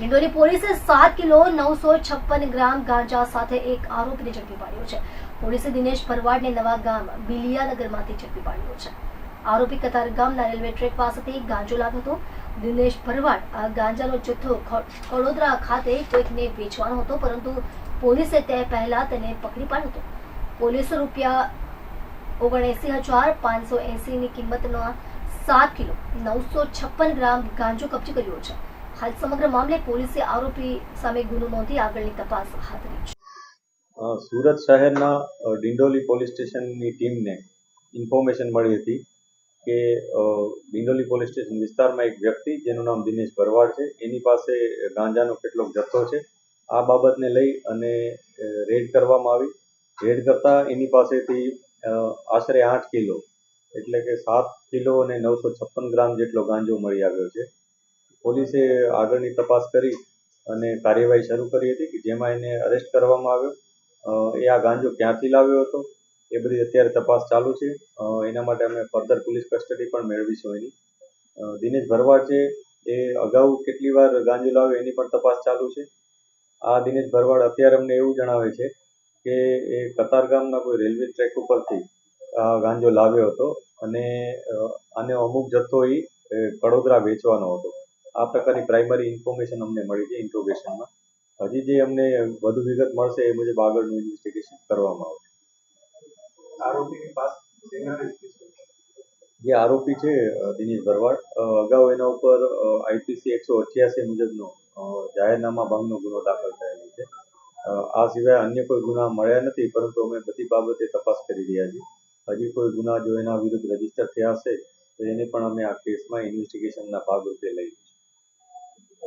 ડિંડોલી પોલીસે સાત કિલો નવસો છપ્પન ગ્રામ ગાંજા સાથે એક આરોપીને ઝડપી પાડ્યો છે. પોલીસે દિનેશ ભરવાડને નવા ગામ બિલિયાનગરમાંથી ઝડપી પાડ્યો છે. આરોપી કતાર ગામના રેલવે ટ્રેક પાસેથી ગાંજો લાવ્યો હતો. દિનેશ ભરવાડ આ ગાંજાનો જથ્થો વડોદરા ખાતે કોઈકને વેચવાનો હતો, પરંતુ પોલીસે તે પહેલા તેને પકડી પાડ્યો હતો. પોલીસે રૂપિયા ઓગણએસી હજાર પાંચસો એસીની કિંમતનો સાત કિલો નવસો છપ્પન ગ્રામ ગાંજો કબજે કર્યો છે. હાલ સમગ્ર મામલે પોલીસે આરોપી સામે ગુનો નોંધી આગળની તપાસ હાથ ધરી છે. સુરત શહેરના ડિંડોલી પોલીસ સ્ટેશનની ટીમને ઇન્ફોર્મેશન મળી હતી કે ડિંડોલી પોલીસ સ્ટેશન વિસ્તારમાં એક વ્યક્તિ જેનું નામ દિનેશ ભરવાડ છે, એની પાસે ગાંજાનો કેટલોક જથ્થો છે. આ બાબતને લઈ અને રેડ કરવામાં આવી. રેડ કરતા એની પાસેથી આશરે આઠ કિલો એટલે કે સાત કિલો અને નવસો છપ્પન ગ્રામ જેટલો ગાંજો મળી આવ્યો છે. પોલીસે આગળની તપાસ કરી અને કાર્યવાહી શરૂ કરી હતી કે જેમાં એને અરેસ્ટ કરવામાં આવ્યો. એ આ ગાંજો ક્યાંથી લાવ્યો હતો? એ બધી અત્યારે તપાસ ચાલુ છે. એના માટે અમે ફર્ધર પોલીસ કસ્ટડી પણ મેળવીશું એની. દિનેશ ભરવાડ છે, એ અગાઉ કેટલી વાર ગાંજો લાવ્યો એની પણ તપાસ ચાલુ છે. આ દિનેશ ભરવાડ અત્યારે અમને એવું જણાવે છે કે એ કતારગામના કોઈ રેલવે ટ્રેક ઉપરથી ગાંજો લાવ્યો હતો અને આને અમુક જથ્થો એ કડોદરા વેચવાનો હતો. આ પ્રકારની પ્રાઇમરી ઇન્ફોર્મેશન અમને મળી છે ઇન્ટ્રોગેશનમાં હજી જે અમને વધુ વિગત મળશે એ મુજબ આગળનું ઇન્વેસ્ટિગેશન કરવામાં આવશે. આરોપીની પાસ જે આરોપી છે દિનેશ ભરવાડ અગાઉ એના ઉપર આઈપીસી એકસો અઠ્યાસી મુજબનો જાહેરનામા ભંગનો ગુનો દાખલ થયેલો છે. આ સિવાય અન્ય કોઈ ગુના મળ્યા નથી પરંતુ અમે બધી બાબતે તપાસ કરી રહ્યા છીએ. હજી કોઈ ગુના જો એના વિરુદ્ધ રજિસ્ટર થયા હશે તો એને પણ અમે આ કેસમાં ઇન્વેસ્ટિગેશનના ભાગરૂપે લઈશું.